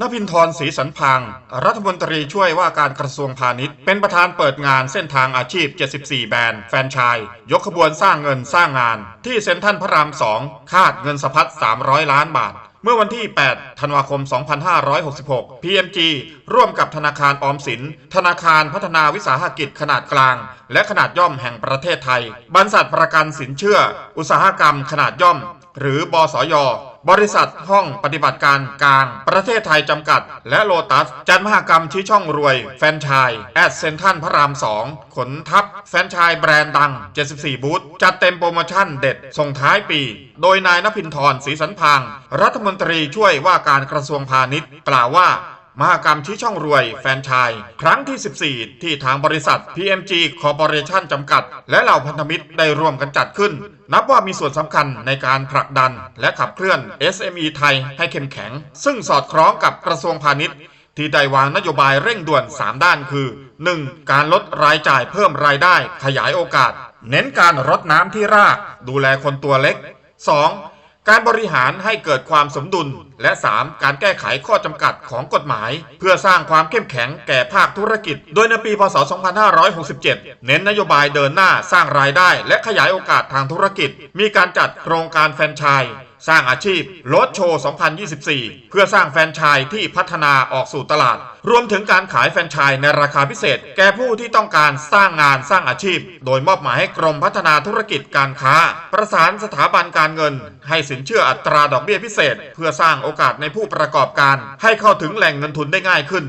นพินทรศรีสันพางรัฐมนตรีช่วยว่าการกระทรวงพาณิชย์ เป็นประธานเปิดงานเส้นทางอาชีพ 74 แบรนด์แฟรนไชส์ยกขบวนสร้างเงินสร้างงาน ที่เซ็นทรัลพระราม 2 คาดเงินสะพัด 300 ล้านบาท เมื่อวันที่ 8 ธันวาคม 2566 PMG ร่วมกับธนาคารออมสิน ธนาคารพัฒนาวิสาหกิจขนาดกลาง และขนาดย่อมแห่งประเทศไทย บรรษัทประกันสินเชื่อ อุตสาหกรรมขนาดย่อม หรือบสยบริษัทห้องปฏิบัติการกลาง ประเทศไทยจำกัด และโลตัส จัดมหกรรมชี้ช่องรวย แฟนชายแอดเซนทันพระราม 2 ขนทัพแฟนชายแบรนด์ดัง 74 บูธจัดเต็มโปรโมชั่นเด็ด ส่งท้ายปี โดยนายนพินทรศรีสันพาง รัฐมนตรีช่วยว่าการกระทรวงพาณิชย์กล่าวว่า มหกรรมชี้ช่องรวยแฟนชาย ครั้งที่ 14 ที่ทางบริษัท PMG Corporation จำกัด และเหล่าพันธมิตรได้ร่วมกันจัดขึ้น นับว่ามีส่วนสำคัญในการผลักดัน และขับเคลื่อน SME ไทยให้เข้มแข็ง ซึ่งสอดคล้องกับกระทรวงพาณิชย์ที่ได้วางนโยบายเร่งด่วน 3 ด้านคือ 1. การลดรายจ่ายเพิ่มรายได้ ขยายโอกาส เน้นการรดน้ำที่ราก ดูแลคนตัวเล็ก 2. การบริหารให้เกิดความสมดุล และ 3. การแก้ไขข้อจำกัดของกฎหมาย เพื่อสร้างความเข้มแข็งแก่ภาคธุรกิจ โดยในปี พศ 2567 เน้นนโยบายเดินหน้าสร้างรายได้ และขยายโอกาสทางธุรกิจ มีการจัดโครงการแฟรนไชส์สร้างอาชีพรดโชว์ 2024 เพื่อสร้างแฟนชส์ที่พัฒนาออกสู่ตลาด รวมถึงการขายแฟนชส์ในราคาพิเศษ แก่ผู้ที่ต้องการสร้างงานสร้างอาชีพ โดยมอบหมายให้กรมพัฒนาธุรกิจการค้า ประสานสถาบันการเงิน ให้สินเชื่ออัตราดอกเบี้ยพิเศษ เพื่อสร้างโอกาสในผู้ประกอบการ ให้เข้าถึงแหล่งเงินทุนได้ง่ายขึ้น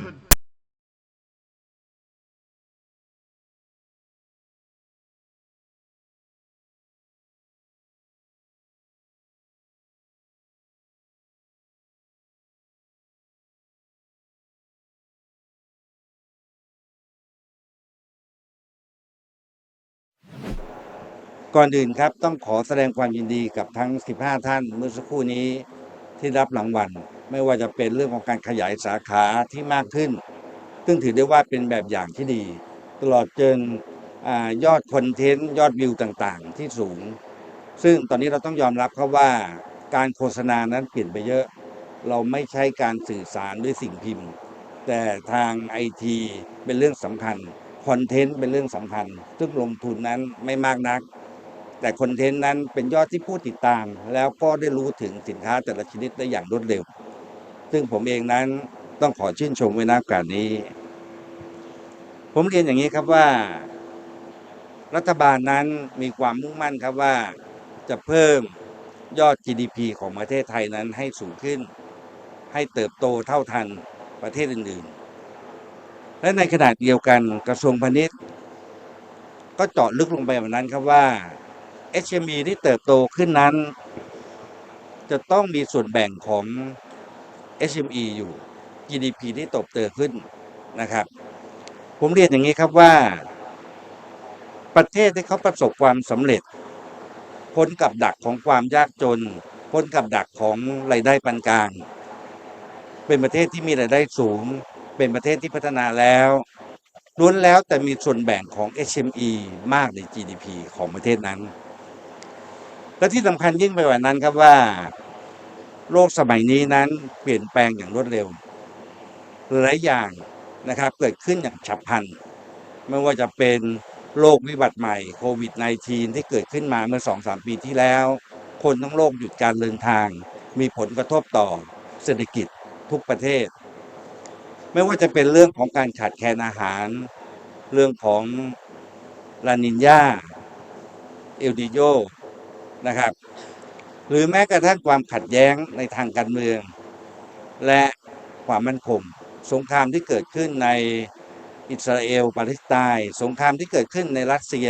ก่อนอื่นครับต้องขอแสดงความยินดีกับทั้ง 15 ท่านเมื่อสักครู่นี้ที่รับรางวัลไม่ว่าจะเป็นเรื่องของการขยายสาขาที่มากขึ้น ซึ่งถือได้ว่าเป็นแบบอย่างที่ดี ตลอดจนอยอดคอนเทนต์ยอดวิวต่างๆ ที่สูง ซึ่งตอนนี้เราต้องยอมรับครับว่าการโฆษณานั้นเปลี่ยนไปเยอะ เราไม่ใช้การสื่อสารด้วยสิ่งพิมพ์ แต่ทางไอทีเป็นเรื่องสำคัญคอนเทนต์เป็นเรื่องสำคัญซึ่งลงทุนนั้นไม่มากนัก แต่คอนเทนต์นั้นเป็นยอดที่ผู้ติดตาม แล้วก็ได้รู้ถึงสินค้าแต่ละชนิดได้อย่างรวดเร็ว ซึ่งผมเองนั้นต้องขอชื่นชมไว้นะการนี้ ผมเรียนอย่างนี้ครับว่า รัฐบาลนั้นมีความมุ่งมั่นครับว่าจะเพิ่มยอด GDP ของประเทศไทยนั้นให้สูงขึ้น ให้เติบโตเท่าทันประเทศอื่นๆ และในขณะเดียวกันกระทรวงพาณิชย์ ก็เจาะลึกลงไปแบบนั้นครับว่า SME ที่เติบโตขึ้นนั้น จะต้องมีส่วนแบ่งของ SME อยู่ GDP ที่โตบโตขึ้นนะครับ ผมเรียนอย่างนี้ครับว่า ประเทศที่เขาประสบความสำเร็จ พ้นกับดักของความยากจน พ้นกับดักของรายได้ปานกลาง เป็นประเทศที่มีรายได้สูง เป็นประเทศที่พัฒนาแล้วล้วนแล้วแต่มีส่วนแบ่งของ SME มากใน GDP ของประเทศนั้น และที่สำคัญยิ่งไปกว่านั้นครับว่า โลกสมัยนี้นั้นเปลี่ยนแปลงอย่างรวดเร็วหลายอย่างนะครับเกิดขึ้นอย่างฉับพลัน ไม่ว่าจะเป็นโรควิบัติใหม่โควิด -19 ที่เกิดขึ้นมาเมื่อ 2-3 ปีที่แล้ว คนทั้งโลกหยุดการเดินทาง มีผลกระทบต่อเศรษฐกิจทุกประเทศ ไม่ว่าจะเป็นเรื่องของการขาดแคลนอาหาร เรื่องของลานินยาเอลดิโย นะครับ หรือแม้กระทั่งความขัดแย้งในทางการเมือง และความมั่นคงสงครามที่เกิดขึ้นในอิสราเอลปาเลสไตน์สงครามที่เกิดขึ้นในรัสเซีย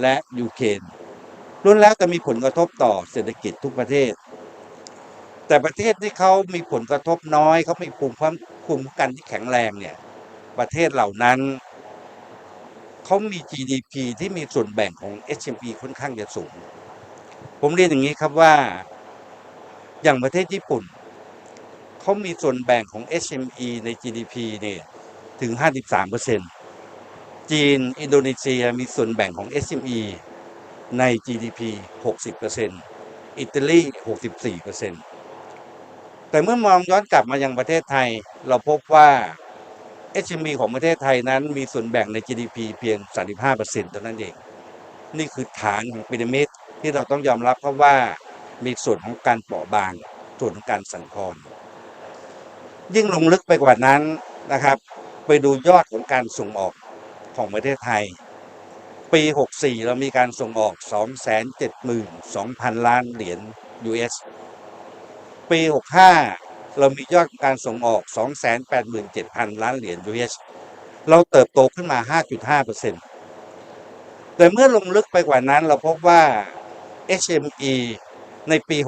และยูเครนล้วนแล้วจะมีผลกระทบต่อเศรษฐกิจทุกประเทศ แต่ประเทศที่เขามีผลกระทบน้อยเขามีภูมิความภูมิคุ้มกันที่แข็งแรงเนี่ยประเทศเหล่านั้นเขามี GDP ที่มีส่วนแบ่งของ SME ค่อนข้างจะสูง ผมเรียนอย่างนี้ครับว่า อย่างประเทศญี่ปุ่น เขามีส่วนแบ่งของ SME ใน GDP เนี่ยถึง 53%จีน อินโดนีเซียมีส่วนแบ่งของ SME ใน GDP 60%อิตาลี 64%แต่เมื่อมองย้อนกลับมายังประเทศไทย เราพบว่า SME ของประเทศไทยนั้นมีส่วนแบ่งใน GDP เพียง 35%เท่านั้นเอง นี่คือฐานของพีระมิด ที่เราต้องยอมรับเพราะว่ามีส่วนของการเปราะบาง ส่วนของการสั่นคลอนยิ่งลงลึกไปกว่านั้นนะครับ ไปดูยอดของการส่งออกของประเทศไทย ปี 64 เรามีการส่งออก 272,000 ล้านเหรียญ US ปี 65 เรามียอดการส่งออก 287,000 ล้านเหรียญ US เราเติบโตขึ้นมา 5.5%แต่เมื่อลงลึกไปกว่านั้นเราพบว่า SME ในปี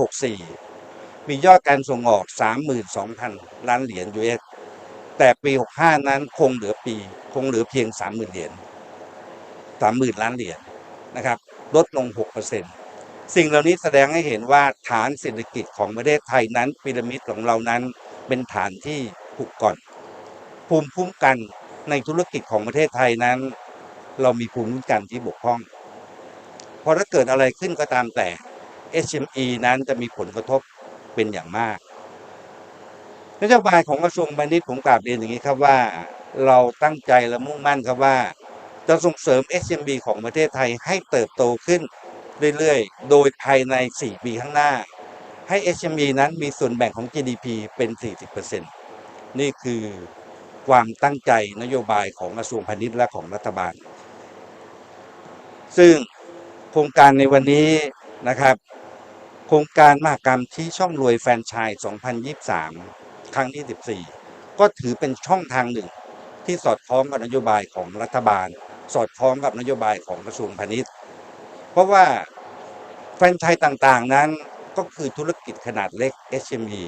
64 มียอดการส่งออก 32,000 ล้านเหรียญ US แต่ปี 65 นั้นคงเหลือปีคงเหลือเพียง 30,000 เหรียญ 30,000 ล้านเหรียญนะครับ ลดลง 6%สิ่งเหล่านี้แสดงให้เห็นว่าฐานเศรษฐกิจของประเทศไทยนั้นพีระมิดของเรานั้นเป็นฐานที่ผูกก่อน ภูมิคุ้มกันในธุรกิจของประเทศไทยนั้น เรามีภูมิคุ้มกันที่บกพร่อง พอถ้าเกิดอะไรขึ้นก็ตามแต่ SME นั้นจะมีผลกระทบเป็นอย่างมากนโยบายของกระทรวงพาณิชย์ผมกราบเรียนอย่างนี้ครับว่า เราตั้งใจและมุ่งมั่นครับว่า จะส่งเสริม SMB ของประเทศไทยให้เติบโตขึ้นเรื่อยๆ โดยภายใน 4 ปีข้างหน้า ให้ SME นั้นมีส่วนแบ่งของ GDP เป็น 40%นี่คือความตั้งใจนโยบายของกระทรวงพาณิชย์และของรัฐบาล ซึ่ง ครงการในวันนี้นะครับ โครงการมหกรรมที่ช่องรวยแฟนชส์2023 ครั้งที่ 14 ก็ถือเป็นช่องทางหนึ่ง ที่สอดคล้องกับนโยบายของรัฐบาล สอดคล้องกับนโยบายของกระทรวงพาณิชย์ เพราะว่าแฟรนไชส์ต่างๆนั้นก็คือธุรกิจขนาดเล็ก SME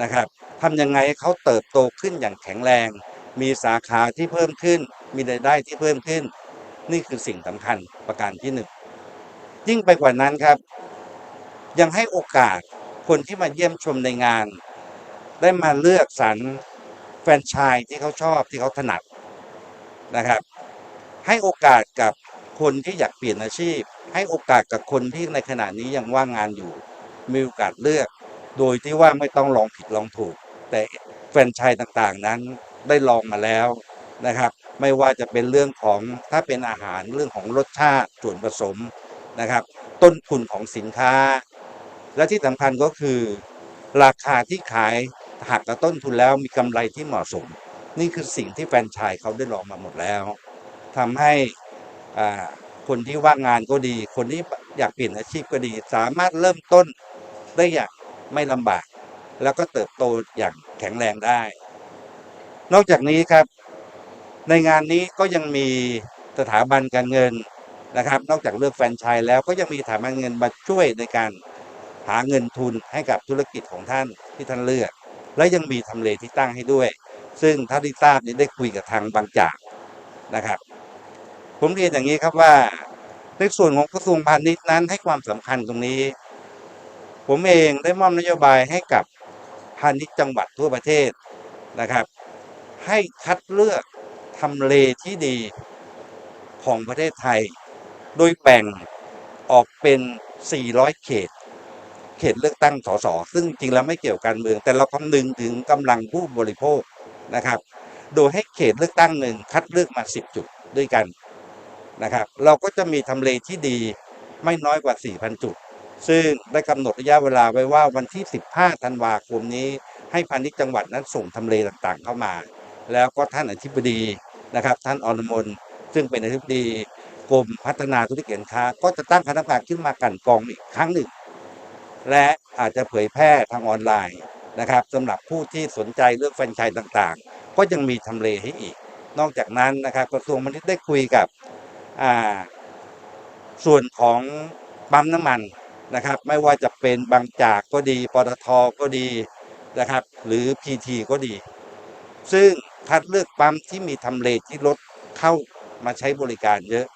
นะครับทำยังไงเขาเติบโตขึ้นอย่างแข็งแรง มีสาขาที่เพิ่มขึ้น มีรายได้ที่เพิ่มขึ้น นี่คือสิ่งสำคัญประการที่หนึ่ง ยิ่งไปกว่านั้นครับ ยังให้โอกาสคนที่มาเยี่ยมชมในงาน ได้มาเลือกสรรแฟรนไชส์ที่เขาชอบที่เขาถนัดนะครับ ให้โอกาสกับคนที่อยากเปลี่ยนอาชีพ ให้โอกาสกับคนที่ในขณะนี้ยังว่างงานอยู่ มีโอกาสเลือก โดยที่ว่าไม่ต้องลองผิดลองถูก แต่แฟรนไชส์ต่างๆนั้นได้ลองมาแล้วนะครับ ไม่ว่าจะเป็นเรื่องของถ้าเป็นอาหารเรื่องของรสชาติส่วนผสม นะครับ ต้นทุนของสินค้า และที่สำคัญก็คือ ราคาที่ขายหักกับต้นทุนแล้วมีกำไรที่เหมาะสม นี่คือสิ่งที่แฟนชส์เขาได้ลองมาหมดแล้วทำให้คนที่ว่างงานก็ดี คนที่อยากเปลี่ยนอาชีพก็ดี สามารถเริ่มต้นได้อย่างไม่ลำบาก แล้วก็เติบโตอย่างแข็งแรงได้ นอกจากนี้ครับ ในงานนี้ก็ยังมีสถาบันการเงิน นะครับ นอกจากเลือกแฟนชส์แล้วก็ยังมีสถาบันเงินมาช่วยในการหาเงินทุนให้กับธุรกิจของท่านที่ท่านเลือก และยังมีทำเลที่ตั้งให้ด้วย ซึ่งถ้านที่ทราบนี้ได้คุยกับทางบางจากนะครับ ผมเรียนอย่างนี้ครับว่าในส่วนของกระทรวงพาณิชย์นั้นให้ความสำคัญตรงนี้ ผมเองได้มอบนโยบายให้กับพาณิชย์จังหวัดทั่วประเทศนะครับ ให้คัดเลือกทำเลที่ดีของประเทศไทย โดยแบ่งออกเป็น 400 เขต เขตเลือกตั้งสส ซึ่งจริงแล้วไม่เกี่ยวการเมือง แต่เราคำนึงถึงกำลังผู้บริโภคนะครับ โดยให้เขตเลือกตั้งหนึ่งคัดเลือกมา 10 จุดด้วยกันนะครับ เราก็จะมีทำเลที่ดีไม่น้อยกว่า 4,000 จุด ซึ่งได้กำหนดระยะเวลาไว้ว่าวันที่ 15 ธันวาคมนี้ให้พาณิชย์จังหวัดนั้นส่งทำเลต่างๆเข้ามา แล้วก็ท่านอธิบดีนะครับ ท่านอนุมนซึ่งเป็นอธิบดี กรมพัฒนาธุรกิจการค้า ก็จะตั้งคณะกรรมการขึ้นมากันกองอีกครั้งหนึ่ง และอาจจะเผยแพร่ทางออนไลน์นะครับสำหรับผู้ที่สนใจเรื่องแฟรนไชส์ต่างๆ ก็ยังมีทำเลให้อีก นอกจากนั้นนะครับกระทรวงพาณิชย์ได้คุยกับอ่าส่วนของปั๊มน้ำมันนะครับ ไม่ว่าจะเป็นบางจากก็ดีปตทก็ดีนะครับ หรือพีทีก็ดี ซึ่งคัดเลือกปั๊มที่มีทำเลที่รถเข้ามาใช้บริการเยอะ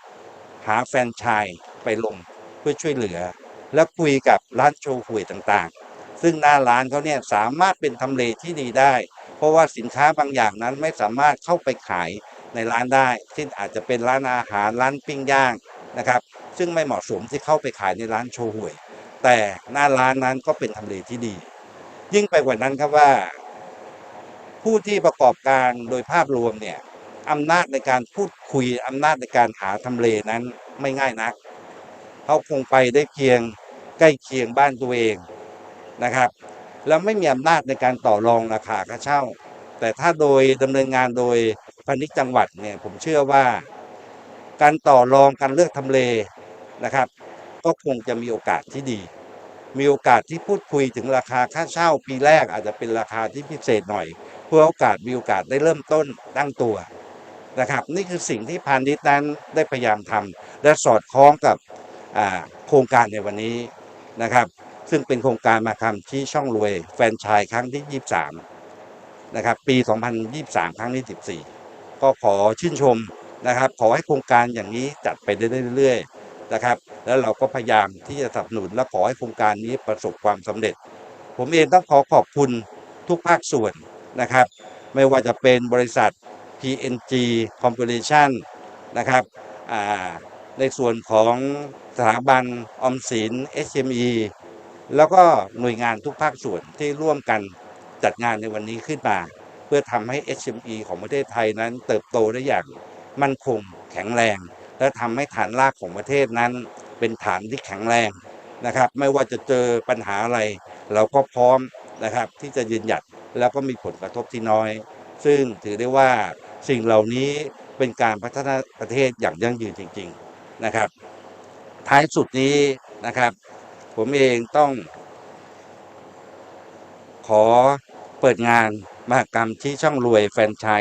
าแฟนชส์ไปลงเพื่อช่วยเหลือ แล้วคุยกับร้านโชว์หวยต่างๆ ซึ่งหน้าร้านเขาเนี่ยสามารถเป็นทำเลที่ดีได้ เพราะว่าสินค้าบางอย่างนั้นไม่สามารถเข้าไปขายในร้านได้เช่นอาจจะเป็นร้านอาหารร้านปิ้งย่างนะครับซึ่งไม่เหมาะสมที่เข้าไปขายในร้านโชว์หวย แต่หน้าร้านนั้นก็เป็นทำเลที่ดี ยิ่งไปกว่านั้นครับว่า ผู้ที่ประกอบการโดยภาพรวมเนี่ย อำนาจในการพูดคุยอำนาจในการหาทำเลนั้นไม่ง่ายนักเขาคงไปได้เพียงใกล้เคียงบ้านตัวเองนะครับ แล้วไม่มีอำนาจในการต่อรองราคาค่าเช่า แต่ถ้าโดยดำเนินงานโดยพาณิชย์จังหวัดเนี่ยผมเชื่อว่า การต่อรองการเลือกทำเลนะครับ ก็คงจะมีโอกาสที่ดี มีโอกาสที่พูดคุยถึงราคาค่าเช่า ปีแรกอาจจะเป็นราคาที่พิเศษหน่อย เพื่อโอกาสมีโอกาสได้เริ่มต้นตั้งตัว นะครับนี่คือสิ่งที่พาณิชย์นั้นได้พยายามทำและสอดคล้องกับโครงการในวันนี้นะครับ ซึ่งเป็นโครงการมาทำที่ช่องรวย แฟนชายครั้งที่ 23นะครับปี 2023 ครั้งที่14 ก็ขอชื่นชมนะครับ ขอให้โครงการอย่างนี้จัดไปได้เรื่อยๆนะครับ แล้วเราก็พยายามที่จะสนับสนุนและขอให้โครงการนี้ประสบความสำเร็จ ผมเองต้องขอขอบคุณทุกภาคส่วนนะครับ ไม่ว่าจะเป็นบริษัท PNG Corporation นะครับในส่วนของสถาบันออมสิน SME แล้วก็หน่วยงานทุกภาคส่วนที่ร่วมกันจัดงานในวันนี้ขึ้นมา เพื่อทำให้ SME ของประเทศไทยนั้นเติบโตได้อย่างมั่นคงแข็งแรง และทำให้ฐานรากของประเทศนั้นเป็นฐานที่แข็งแรงนะครับ ไม่ว่าจะเจอปัญหาอะไร เราก็พร้อมนะครับที่จะยืนหยัดแล้วก็มีผลกระทบที่น้อย ซึ่งถือได้ว่า สิ่งเหล่านี้เป็นการพัฒนาประเทศอย่างยั่งยืนจริง ๆนะครับ ท้ายสุดนี้นะครับ ผมเองต้อง ขอเปิดงานมหกรรมที่ช่องรวยแฟนชาย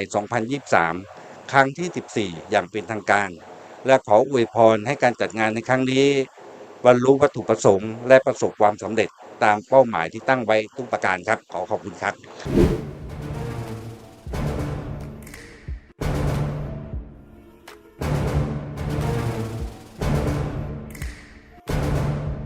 2023 ครั้งที่ 14 อย่างเป็นทางการ และขออวยพรให้การจัดงานในครั้งนี้ บรรลุวัตถุประสงค์และประสบความสำเร็จตามเป้าหมายที่ตั้งไว้ทุกประการครับ ขอขอบคุณครับ